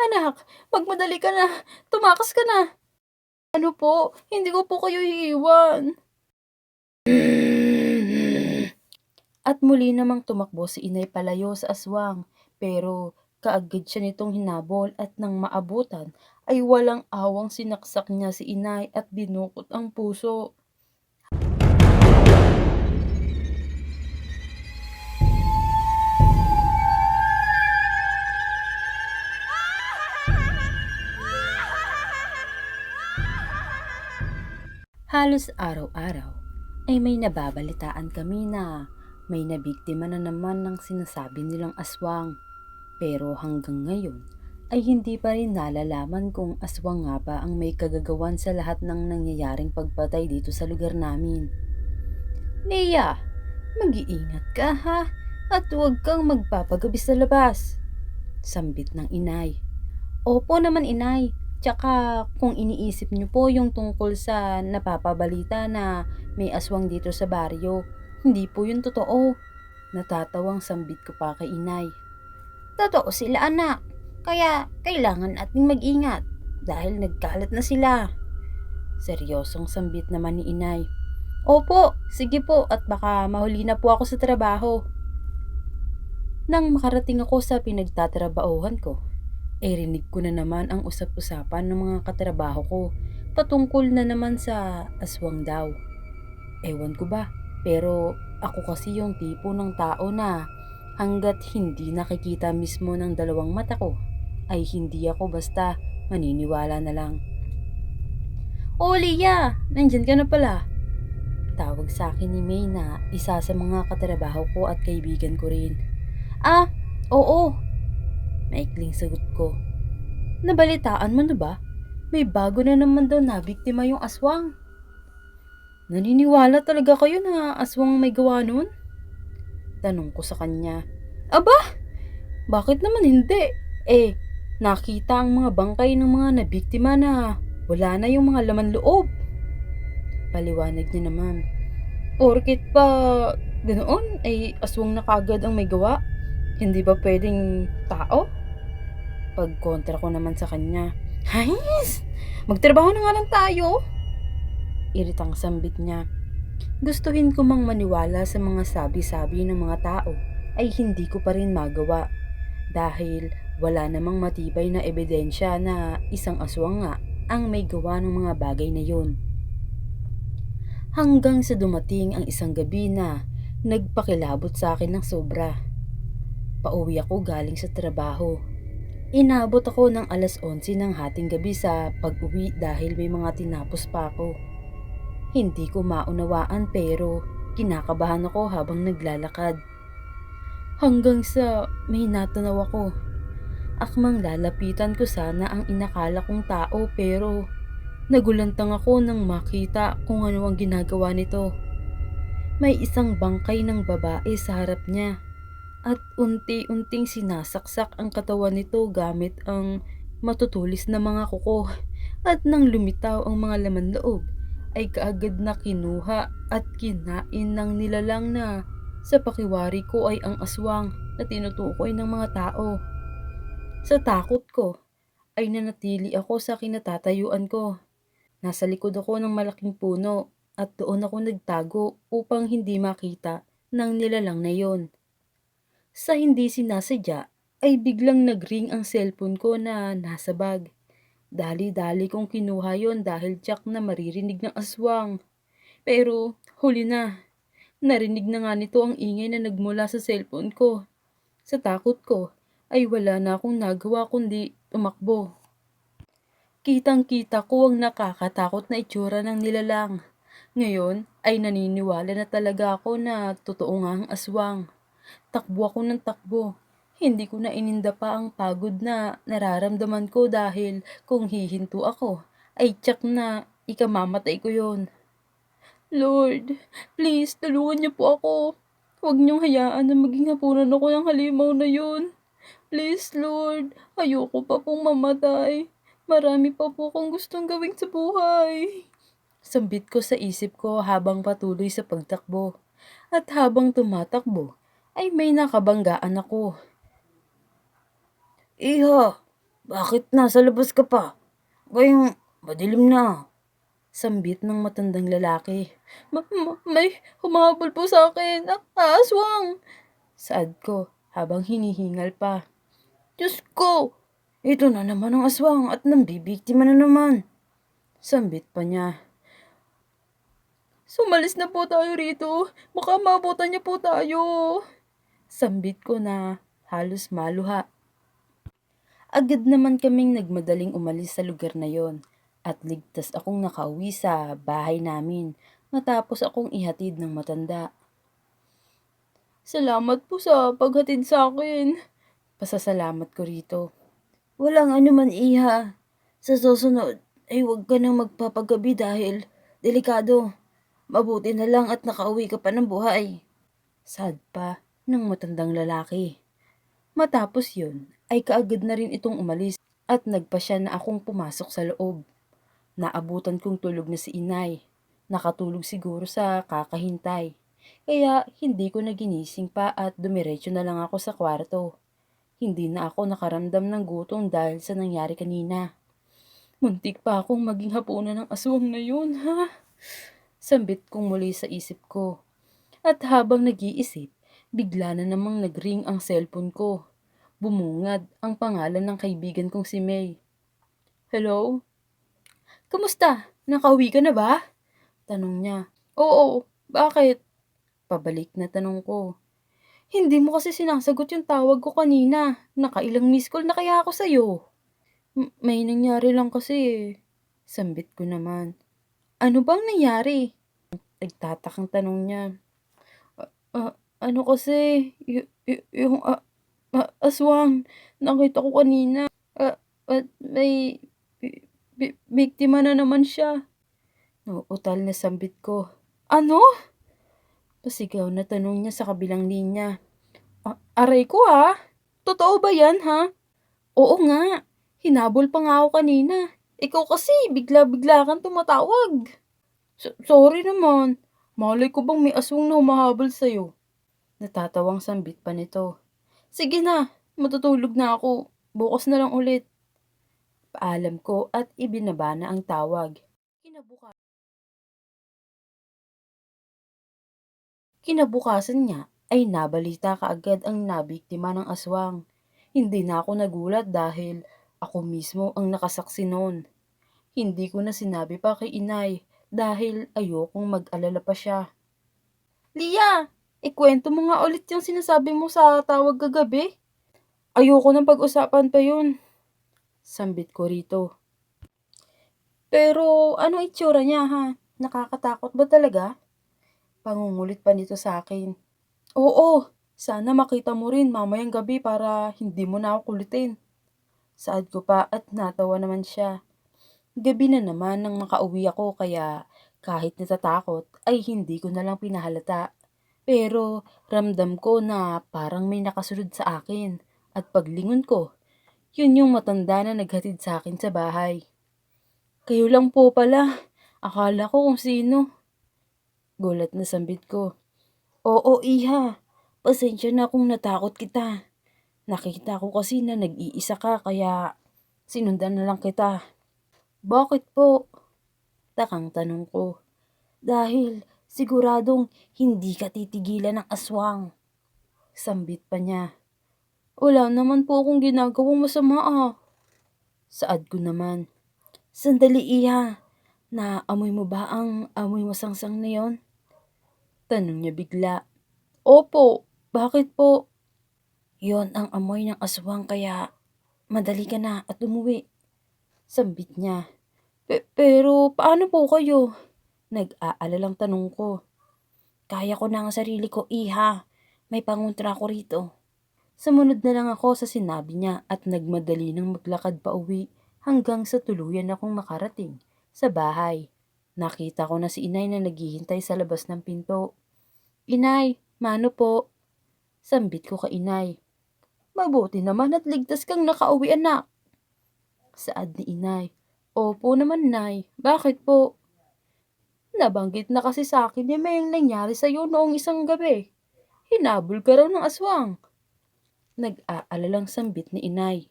Anak, magmadali ka na. Tumakas ka na. Ano po? Hindi ko po kayo iiwan. At muli namang tumakbo si inay palayo sa aswang. Pero kaagad siya nitong hinabol at nang maabutan ay walang awang sinaksak niya si inay at dinukot ang puso. Halos araw-araw ay may nababalitaan kami na may nabiktima na naman ng sinasabi nilang aswang. Pero hanggang ngayon ay hindi pa rin nalalaman kung aswang nga ba ang may kagagawan sa lahat ng nangyayaring pagpatay dito sa lugar namin. Nia, mag-iingat ka ha at huwag kang magpapagabi sa labas. Sambit ng inay. Opo naman inay, Tsaka kung iniisip niyo po yung tungkol sa napapabalita na may aswang dito sa baryo, hindi po yun totoo. Natatawang sambit ko pa kay inay. Totoo sila anak, kaya kailangan nating mag-ingat dahil nagkalat na sila. Seryosong sambit naman ni inay. Opo, sige po at baka mahuli na po ako sa trabaho. Nang makarating ako sa pinagtatrabahuhan ko, ay rinig ko na naman ang usap-usapan ng mga katrabaho ko patungkol na naman sa aswang daw. Ewan ko ba, pero ako kasi yung tipo ng tao na hanggat hindi nakikita mismo ng dalawang mata ko, ay hindi ako basta maniniwala na lang. O Lia, nandyan ka na pala. Tawag sa akin ni May na isa sa mga katrabaho ko at kaibigan ko rin. Ah, oo, Maikling sagot ko. Nabalitaan mo na ba? May bago na naman daw na biktima yung aswang. Naniniwala talaga kayo na aswang may gawa nun? Tanong ko sa kanya. Aba, bakit naman hindi? Eh, nakita ang mga bangkay ng mga nabiktima na wala na yung mga laman loob. Paliwanag niya naman. Porkit pa ganoon ay aswang na kagad ang may gawa? Hindi ba pwedeng tao? Pagkontra ko naman sa kanya. Hayes! Magtrabaho na nga lang tayo! Iritang sambit niya. Gustuhin ko mang maniwala sa mga sabi-sabi ng mga tao ay hindi ko pa rin magawa dahil wala namang matibay na ebidensya na isang aswang nga ang may gawa ng mga bagay na yun. Hanggang sa dumating ang isang gabi na nagpakilabot sa akin ng sobra. Pauwi ako galing sa trabaho Inabot ako ng alas 11 ng hating gabi sa pag-uwi dahil may mga tinapos pa ako. Hindi ko maunawaan pero kinakabahan ako habang naglalakad. Hanggang sa may natanaw ako. Akmang lalapitan ko sana ang inakala kong tao pero nagulantang ako nang makita kung ano ang ginagawa nito. May isang bangkay ng babae sa harap niya at unti-unting sinasaksak ang katawan nito gamit ang matutulis na mga kuko at nang lumitaw ang mga laman loob ay kaagad na kinuha at kinain ng nilalang na sa pakiwari ko ay ang aswang na tinutukoy ng mga tao. Sa takot ko ay nanatili ako sa kinatatayuan ko. Nasa likod ako ng malaking puno at doon ako nagtago upang hindi makita ng nilalang na yon. Sa hindi sinasadya ay biglang nagring ang cellphone ko na nasa bag. Dali-dali kong kinuha yon dahil tsak na maririnig ng aswang. Pero huli na. Narinig na nga nito ang ingay na nagmula sa cellphone ko. Sa takot ko ay wala na akong nagawa kundi tumakbo. Kitang-kita ko ang nakakatakot na itsura ng nilalang. Ngayon ay naniniwala na talaga ako na totoo nga ang aswang. Takbo ako ng takbo. Hindi ko na ininda pa ang pagod na nararamdaman ko dahil kung hihinto ako, ay tsak na ikamamatay ko yon. Lord, please, tulungan niyo po ako. Huwag niyong hayaan na maging hapunan ako ng halimaw na yun. Please, Lord, ayoko pa pong mamatay. Marami pa po akong gustong gawin sa buhay. Sambit ko sa isip ko habang patuloy sa pagtakbo. At habang tumatakbo, ay may nakabanggaan ako. Iho, Bakit nasa labas ka pa? Gayong madilim na. Sambit ng matandang lalaki. Ma- ma- may humahabol po sa akin. Ah, aswang! Saad ko habang hinihingal pa. Diyos ko! Ito na naman ang aswang at nambibiktima na naman. Sambit pa niya. Sumalis na po tayo rito. Baka mabutan niya po tayo. Sambit ko na halos maluha. Agad naman kaming nagmadaling umalis sa lugar na yon at ligtas akong nakauwi sa bahay namin matapos akong ihatid ng matanda. Salamat po sa paghatid sa akin. Pasasalamat ko rito. Walang anuman iha. Sa susunod ay huwag ka nang magpapagabi dahil delikado. Mabuti na lang at nakauwi ka pa ng buhay. Sad pa ng matandang lalaki. Matapos yun, ay kaagad na rin itong umalis at nagpasya na akong pumasok sa loob. Naabutan kong tulog na si inay. Nakatulog siguro sa kakahintay. Kaya hindi ko na ginising pa at dumiretso na lang ako sa kwarto. Hindi na ako nakaramdam ng gutom dahil sa nangyari kanina. Muntik pa akong maging hapunan ng aswang na yun, ha? Sambit kong muli sa isip ko. At habang nag-iisip, bigla na namang nagring ang cellphone ko. Bumungad ang pangalan ng kaibigan kong si May. Hello? Kamusta? Nakauwi ka na ba? Tanong niya. Oo, bakit? Pabalik na tanong ko. Hindi mo kasi sinasagot yung tawag ko kanina. Nakailang miss call na kaya ako sa'yo. M- may nangyari lang kasi. Sambit ko naman. Ano bang nangyari? Nagtatakang tanong niya. "Ah, ah, ano kasi, y- y- yung ah, ah, aswang, nakita ko kanina. Ah, at may bi- bi- biktima na naman siya. Nauutal na sambit ko. Ano? Pasigaw na tanong niya sa kabilang linya. "Ah, aray ko ha? Totoo ba yan ha? Oo nga. Hinabol pa nga ako kanina. Ikaw kasi, bigla-bigla kang tumatawag. So- sorry naman. Malay ko bang may aswang na humahabol sa'yo? Natatawang sambit pa nito. Sige na, matutulog na ako. Bukas na lang ulit. Paalam ko at ibinaba na ang tawag. Kinabuka. Kinabukasan niya ay nabalita kaagad ang nabiktima ng aswang. Hindi na ako nagulat dahil ako mismo ang nakasaksi noon. Hindi ko na sinabi pa kay inay dahil ayokong mag-alala pa siya. Lia, ikwento mo nga ulit yung sinasabi mo sa tawag kagabi. Ayoko nang pag-usapan pa yun. Sambit ko rito. Pero ano itsura niya ha? Nakakatakot ba talaga? Pangungulit pa nito sa akin. Oo, sana makita mo rin mamayang gabi para hindi mo na ako kulitin. Saad ko pa at natawa naman siya. Gabi na naman nang makauwi ako kaya kahit natatakot ay hindi ko na lang pinahalata. Pero ramdam ko na parang may nakasunod sa akin at paglingon ko, yun yung matanda na naghatid sa akin sa bahay. Kayo lang po pala. Akala ko kung sino. Gulat na sambit ko. Oo, iha. Pasensya na kung natakot kita. Nakita ko kasi na nag-iisa ka kaya sinundan na lang kita. Bakit po? Takang tanong ko. Dahil siguradong hindi ka titigilan ng aswang. Sambit pa niya. Wala naman po akong ginagawang masama ah. Saad ko naman. Sandali iha. Naamoy mo ba ang amoy masangsang na yon? Tanong niya bigla. Opo, bakit po? Yon ang amoy ng aswang kaya madali ka na at umuwi. Sambit niya. "Pe- pero paano po kayo? Nag-aalalang tanong ko. Kaya ko na ang sarili ko, iha. May panguntra ko rito. Sumunod na lang ako sa sinabi niya at nagmadali ng maglakad pa uwi hanggang sa tuluyan akong makarating sa bahay. Nakita ko na si inay na naghihintay sa labas ng pinto. Inay, mano po? Sambit ko kay inay. Mabuti naman at ligtas kang nakauwi anak. Saad ni inay. Opo naman nay, bakit po? Nabanggit na kasi sa akin ni may nangyari sa iyo noong isang gabi. Hinabol ka raw ng aswang. Nag-aalalang sambit ni inay.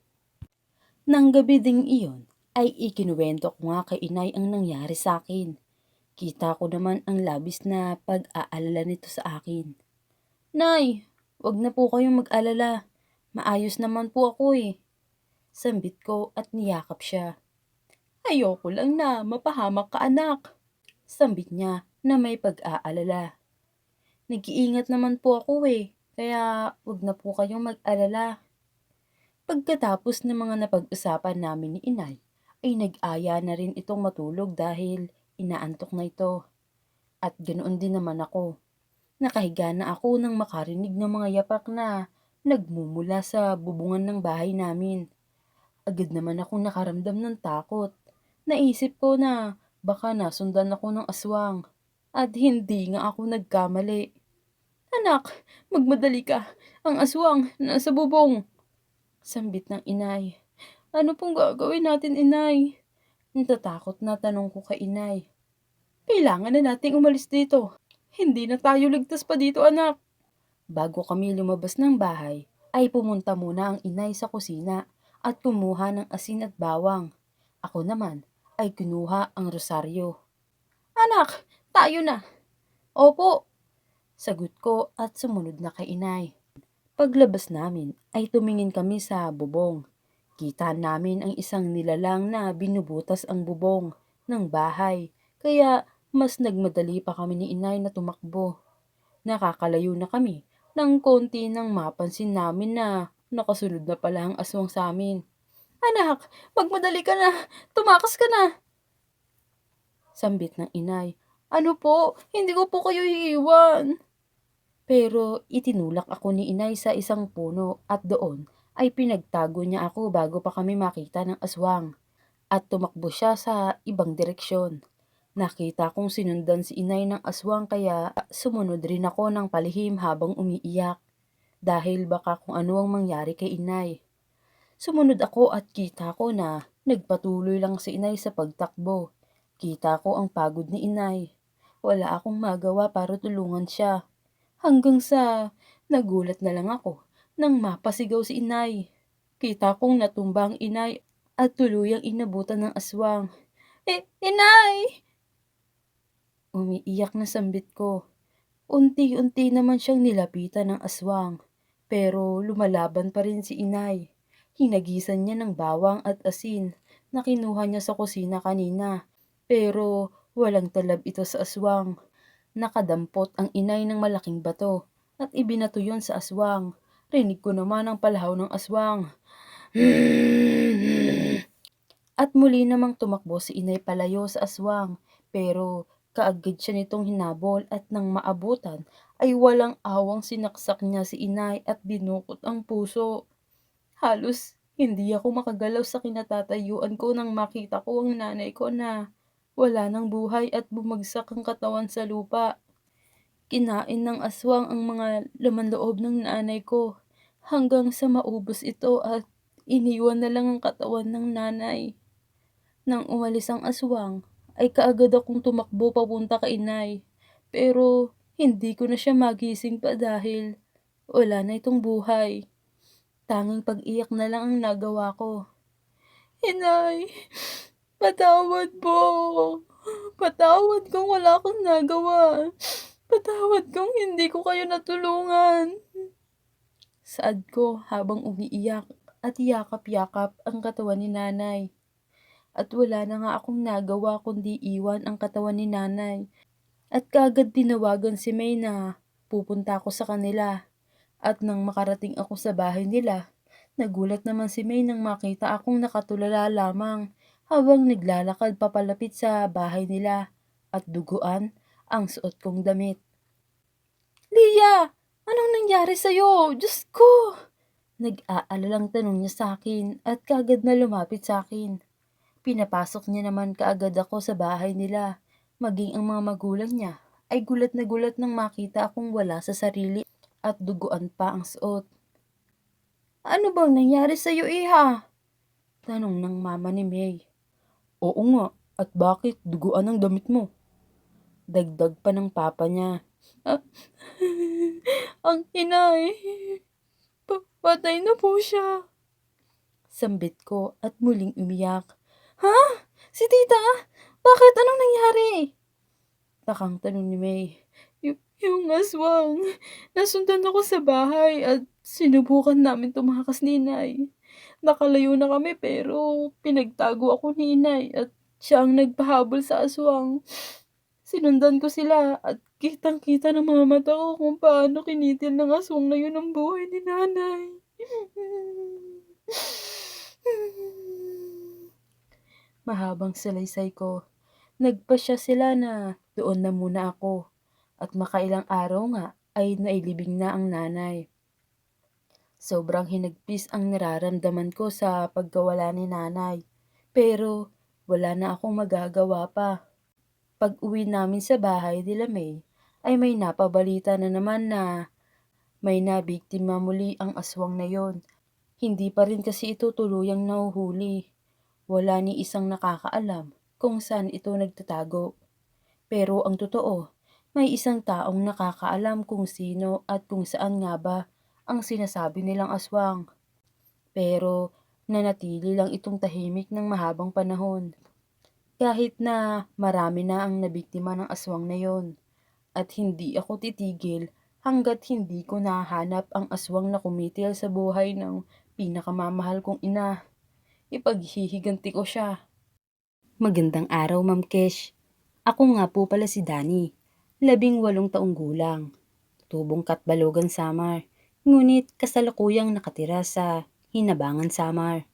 Nang gabi ding iyon, ay ikinuwento ko nga kay inay ang nangyari sa akin. Kita ko naman ang labis na pag-aalala nito sa akin. Nay, wag na po kayong mag-alala. Maayos naman po ako eh. Sambit ko at niyakap siya. Ayoko lang na mapahamak ka anak. Sambit niya na may pag-aalala. Nag-iingat naman po ako eh, kaya wag na po kayong mag-alala. Pagkatapos ng mga napag-usapan namin ni inay, ay nag-aya na rin itong matulog dahil inaantok na ito. At ganoon din naman ako. Nakahiga na ako nang makarinig ng mga yapak na nagmumula sa bubungan ng bahay namin. Agad naman akong nakaramdam ng takot. Naisip ko na baka nasundan ako ng aswang. At hindi nga ako nagkamali. Anak, magmadali ka. Ang aswang, nasa bubong. Sambit ng inay. Ano pong gagawin natin, inay? Natatakot na tanong ko kay inay. Kailangan na nating umalis dito. Hindi na tayo ligtas pa dito, anak. Bago kami lumabas ng bahay, ay pumunta muna ang inay sa kusina at kumuha ng asin at bawang. Ako naman ay kinuha ang rosaryo. Anak, tayo na. Opo, sagot ko at sumunod na kay inay. Paglabas namin ay tumingin kami sa bubong. Kita namin ang isang nilalang na binubutas ang bubong ng bahay. Kaya mas nagmadali pa kami ni inay na tumakbo. Nakakalayo na kami ng konti nang mapansin namin na nakasunod na pala ang aswang sa amin. Anak, magmadali ka na. Tumakas ka na. Sambit ng inay. Ano po? Hindi ko po kayo iiwan. Pero itinulak ako ni inay sa isang puno at doon ay pinagtago niya ako bago pa kami makita ng aswang. At tumakbo siya sa ibang direksyon. Nakita kong sinundan si inay ng aswang kaya sumunod rin ako ng palihim habang umiiyak. Dahil baka kung ano ang mangyari kay inay. Sumunod ako at kita ko na nagpatuloy lang si inay sa pagtakbo. Kita ko ang pagod ni inay. Wala akong magawa para tulungan siya. Hanggang sa nagulat na lang ako nang mapasigaw si inay. Kita kong natumba ang inay at tuluyang inabutan ng aswang. Eh, inay! Umiiyak na sambit ko. Unti-unti naman siyang nilapitan ng aswang. Pero lumalaban pa rin si inay. Hinagisan niya ng bawang at asin na kinuha niya sa kusina kanina. Pero walang talab ito sa aswang. Nakadampot ang inay ng malaking bato at ibinato yun sa aswang. Rinig ko naman ang palahaw ng aswang. At muli namang tumakbo si inay palayo sa aswang. Pero kaagad siya nitong hinabol at nang maabutan ay walang awang sinaksak niya si inay at dinukot ang puso. Halos hindi ako makagalaw sa kinatatayuan ko nang makita ko ang nanay ko na wala ng buhay at bumagsak ang katawan sa lupa. Kinain ng aswang ang mga laman loob ng nanay ko hanggang sa maubos ito at iniwan na lang ang katawan ng nanay. Nang umalis ang aswang, ay kaagad akong tumakbo papunta kay inay. Pero hindi ko na siya magising pa dahil wala na itong buhay. Tanging pag-iyak na lang ang nagawa ko. Inay, patawad po. Patawad kung wala akong nagawa. Patawad kung hindi ko kayo natulungan. Saad ko habang umiiyak at yakap-yakap ang katawan ni nanay. At wala na nga akong nagawa kundi iwan ang katawan ni nanay. At kagad tinawagan si May na pupunta ako sa kanila. At nang makarating ako sa bahay nila, nagulat naman si May nang makita akong nakatulala lamang habang naglalakad papalapit sa bahay nila at duguan ang suot kong damit. Lia! Anong nangyari sa'yo? Diyos ko! Nag-aalalang tanong niya sa akin at kagad na lumapit sa akin. Pinapasok niya naman kaagad ako sa bahay nila. Maging ang mga magulang niya ay gulat na gulat nang makita akong wala sa sarili at duguan pa ang suot. Ano bang nangyari sa iyo, iha? Tanong ng mama ni May. Oo nga, at bakit duguan ang damit mo? Dagdag pa ng papa niya. Ang inay, pa- patay na po siya. Sambit ko at muling umiyak. Ha? Si tita? Bakit? Anong nangyari? Takang tanong ni May. Yung aswang. Nasundan ako sa bahay at sinubukan namin tumakas ni inay. Nakalayo na kami pero pinagtago ako ni inay at siya ang nagpahabol sa aswang. Sinundan ko sila at kitang-kita ng mga mata ko kung paano kinitil ng aswang na yun ang buhay ni nanay. Mahabang salaysay ko. Nagpasya sila na doon na muna ako at makailang araw nga ay nailibing na ang nanay. Sobrang hinagpis ang nararamdaman ko sa pagkawala ni nanay. Pero wala na akong magagawa pa. Pag uwi namin sa bahay nila May, ay may napabalita na naman na may nabiktima muli ang aswang na yon. Hindi pa rin kasi ito tuluyang nahuhuli. Wala ni isang nakakaalam kung saan ito nagtatago. Pero ang totoo, may isang taong nakakaalam kung sino at kung saan nga ba ang sinasabi nilang aswang. Pero nanatili lang itong tahimik ng mahabang panahon. Kahit na marami na ang nabiktima ng aswang na yon. At hindi ako titigil hanggat hindi ko nahanap ang aswang na kumitil sa buhay ng pinakamamahal kong ina. Ipaghihiganti ko siya. Magandang araw, Ma'am Kesh. Ako nga po pala si Danny, labing walong taong gulang. Tubong Katbalogan, Samar. Ngunit kasalukuyang nakatira sa Hinabangan, Samar.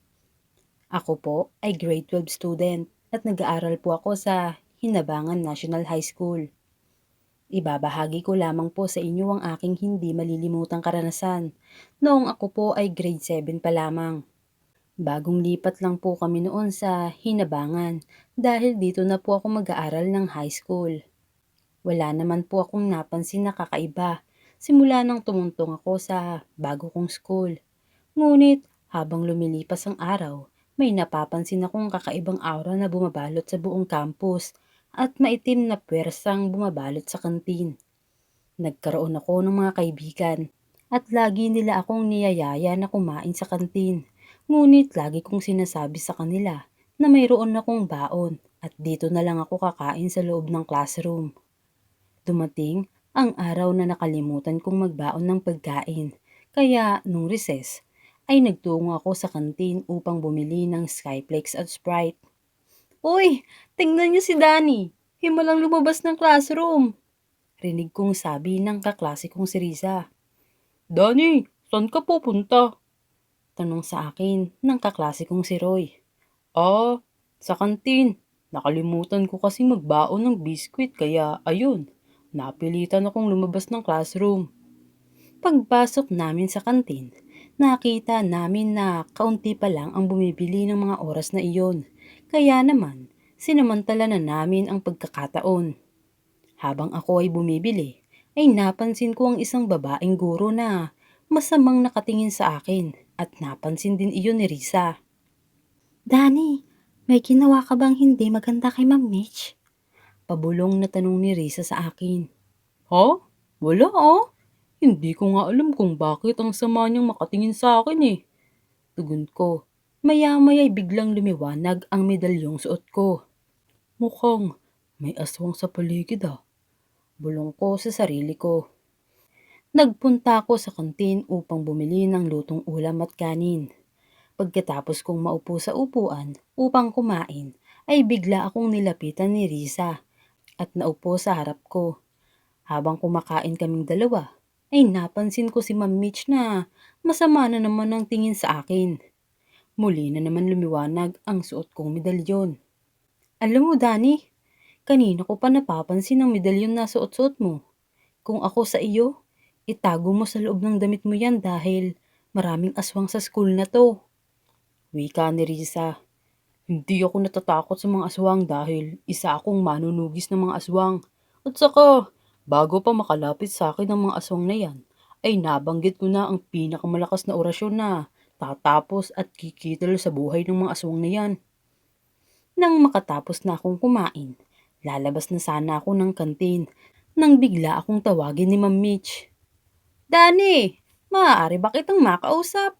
Ako po ay grade 12 student at nag-aaral po ako sa Hinabangan National High School. Ibabahagi ko lamang po sa inyo ang aking hindi malilimutang karanasan noong ako po ay grade 7 pa lamang. Bagong lipat lang po kami noon sa Hinabangan dahil dito na po ako mag-aaral ng high school. Wala naman po akong napansin na kakaiba simula nang tumuntong ako sa bago kong school. Ngunit habang lumilipas ang araw, may napapansin akong kakaibang aura na bumabalot sa buong campus at maitim na pwersang bumabalot sa kantin. Nagkaroon ako ng mga kaibigan at lagi nila akong niyayaya na kumain sa kantin. Ngunit lagi kong sinasabi sa kanila na mayroon akong baon at dito na lang ako kakain sa loob ng classroom. Dumating ang araw na nakalimutan kong magbaon ng pagkain. Kaya nung recess ay nagtungo ako sa kantin upang bumili ng Skyflex at Sprite. Uy, tingnan niyo si Danny. Himalang lumabas ng classroom. Rinig kong sabi ng kaklase kong si Riza. Danny, saan ka pupunta? Tanong sa akin ng kaklase kong si Roy. Ah, sa kantin. Nakalimutan ko kasi magbaon ng biskwit kaya ayun, napilitan akong lumabas ng classroom. Pagpasok namin sa kantin, nakita namin na kaunti pa lang ang bumibili ng mga oras na iyon. Kaya naman, sinamantala na namin ang pagkakataon. Habang ako ay bumibili, ay napansin ko ang isang babaeng guro na masamang nakatingin sa akin at napansin din iyon ni Risa. Dani, may ginawa ka bang hindi maganda kay Ma'am Mitch? Pabulong na tanong ni Risa sa akin. Ha? Wala ah. Hindi ko nga alam kung bakit ang sama niyang makatingin sa akin eh. Tugon ko. Maya-maya'y biglang lumiwanag ang medalyong suot ko. Mukhang may aswang sa paligid ah. Bulong ko sa sarili ko. Nagpunta ako sa kantin upang bumili ng lutong ulam at kanin. Pagkatapos kong maupo sa upuan upang kumain, ay bigla akong nilapitan ni Risa at naupo sa harap ko. Habang kumakain kaming dalawa, ay napansin ko si Ma'am Mitch na masama na naman ang tingin sa akin. Muli na naman lumiwanag ang suot kong medalyon. Alam mo, Dani, kanina ko pa napapansin ang medalyon na suot-suot mo. Kung ako sa iyo, itago mo sa loob ng damit mo yan dahil maraming aswang sa school na to. Wika ni Risa. Hindi ako natatakot sa mga aswang dahil isa akong manunugis ng mga aswang. At saka, bago pa makalapit sa akin ang mga aswang na yan, ay nabanggit ko na ang pinakamalakas na orasyon na tatapos at kikitil sa buhay ng mga aswang na yan. Nang makatapos na akong kumain, lalabas na sana ako ng kantin nang bigla akong tawagin ni Ma'am Mitch. Dani, maaari ba kitang makausap?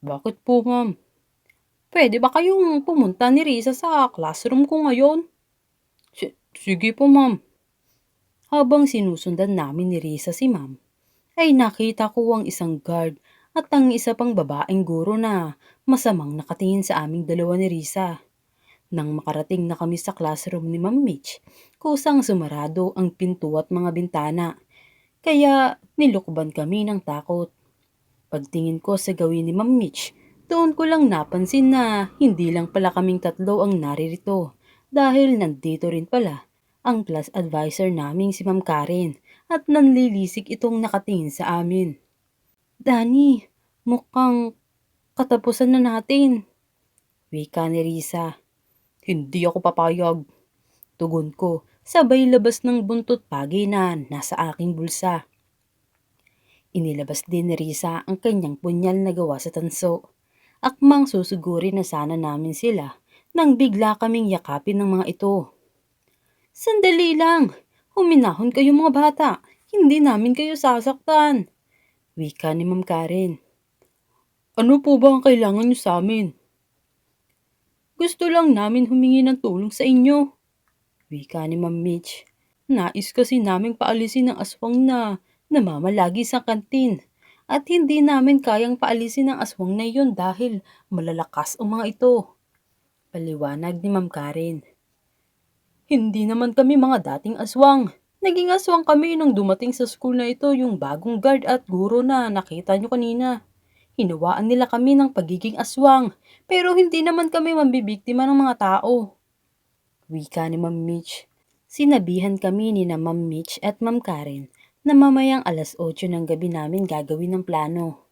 Bakit po, ma'am? Pwede ba kayong pumunta ni Risa sa classroom ko ngayon? Si- sige po ma'am. Habang sinusundan namin ni Risa si ma'am, ay nakita ko ang isang guard at ang isa pang babaeng guro na masamang nakatingin sa aming dalawa ni Risa. Nang makarating na kami sa classroom ni Ma'am Mitch, kusang sumarado ang pinto at mga bintana. Kaya nilukban kami ng takot. Pagtingin ko sa gawin ni Ma'am Mitch, doon ko lang napansin na hindi lang pala kaming tatlo ang naririto dahil nandito rin pala ang class advisor naming si Ma'am Karen at nanlilisik itong nakatingin sa amin. Dani, mukhang katapusan na natin. Wika ni Risa. Hindi ako papayag. Tugon ko, sabay labas ng buntot pagi na nasa aking bulsa. Inilabas din ni Risa ang kanyang punyal na gawa sa tanso. Akmang susugurin na sana namin sila nang bigla kaming yakapin ng mga ito. Sandali lang! Huminahon kayo mga bata! Hindi namin kayo sasaktan! Wika ni Ma'am Karen. Ano po ba ang kailangan niyo sa amin? Gusto lang namin humingi ng tulong sa inyo. Wika ni Ma'am Mitch. Nais kasi naming paalisin ang aswang na namamalagi sa kantin. At hindi namin kayang paalisin ang aswang na iyon dahil malalakas ang mga ito. Paliwanag ni Ma'am Karen. Hindi naman kami mga dating aswang. Naging aswang kami nung dumating sa school na ito yung bagong guard at guro na nakita nyo kanina. Hinawaan nila kami ng pagiging aswang, pero hindi naman kami mambibiktima ng mga tao. Wika ni Ma'am Mitch. Sinabihan kami ni na Ma'am Mitch at Ma'am Karen na mamayang alas 8 ng gabi namin gagawin ng plano.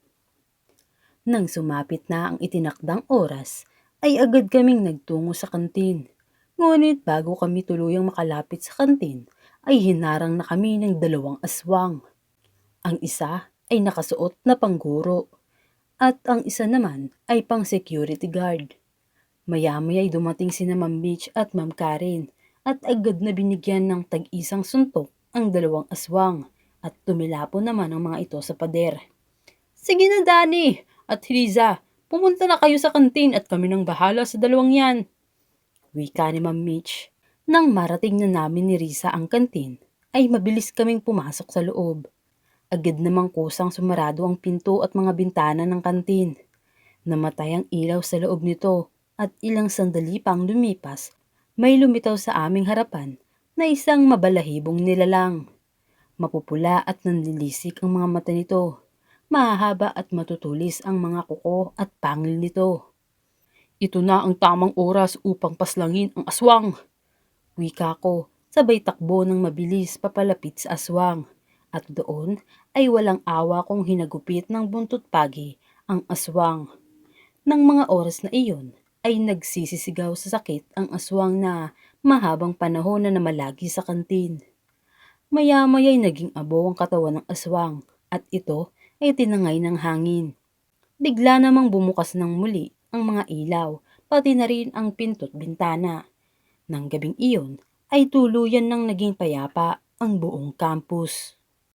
Nang sumapit na ang itinakdang oras, ay agad kaming nagtungo sa kantin. Ngunit bago kami tuluyang makalapit sa kantin, ay hinarang na kami ng dalawang aswang. Ang isa ay nakasuot na pangguro at ang isa naman ay pang security guard. Maya-maya ay dumating si Ma'am Mitch at Ma'am Karen at agad na binigyan ng tag-isang suntok ang dalawang aswang at tumilapo naman ang mga ito sa pader. Sige na Dani at Riza, pumunta na kayo sa kantin at kami nang bahala sa dalawang yan. Wika ni Ma'am Mitch. Nang marating na namin ni Risa ang kantin, ay mabilis kaming pumasok sa loob. Agad namang kusang sumarado ang pinto at mga bintana ng kantin. Namatay ang ilaw sa loob nito at ilang sandali pang lumipas, may lumitaw sa aming harapan na isang mabalahibong nilalang. Mapupula at nanlilisik ang mga mata nito. Mahahaba at matutulis ang mga kuko at pangil nito. Ito na ang tamang oras upang paslangin ang aswang. Wika ko, sabay takbo ng mabilis papalapit sa aswang. At doon ay walang awa kong hinagupit ng buntot pagi ang aswang. Nang mga oras na iyon, ay nagsisisigaw sa sakit ang aswang na mahabang panahon na namalagi sa kantin. Maya-maya'y naging abo ang katawan ng aswang at ito ay tinangay ng hangin. Bigla namang bumukas ng muli ang mga ilaw, pati na rin ang pinto't bintana. Nang gabing iyon, ay tuluyan nang naging payapa ang buong campus.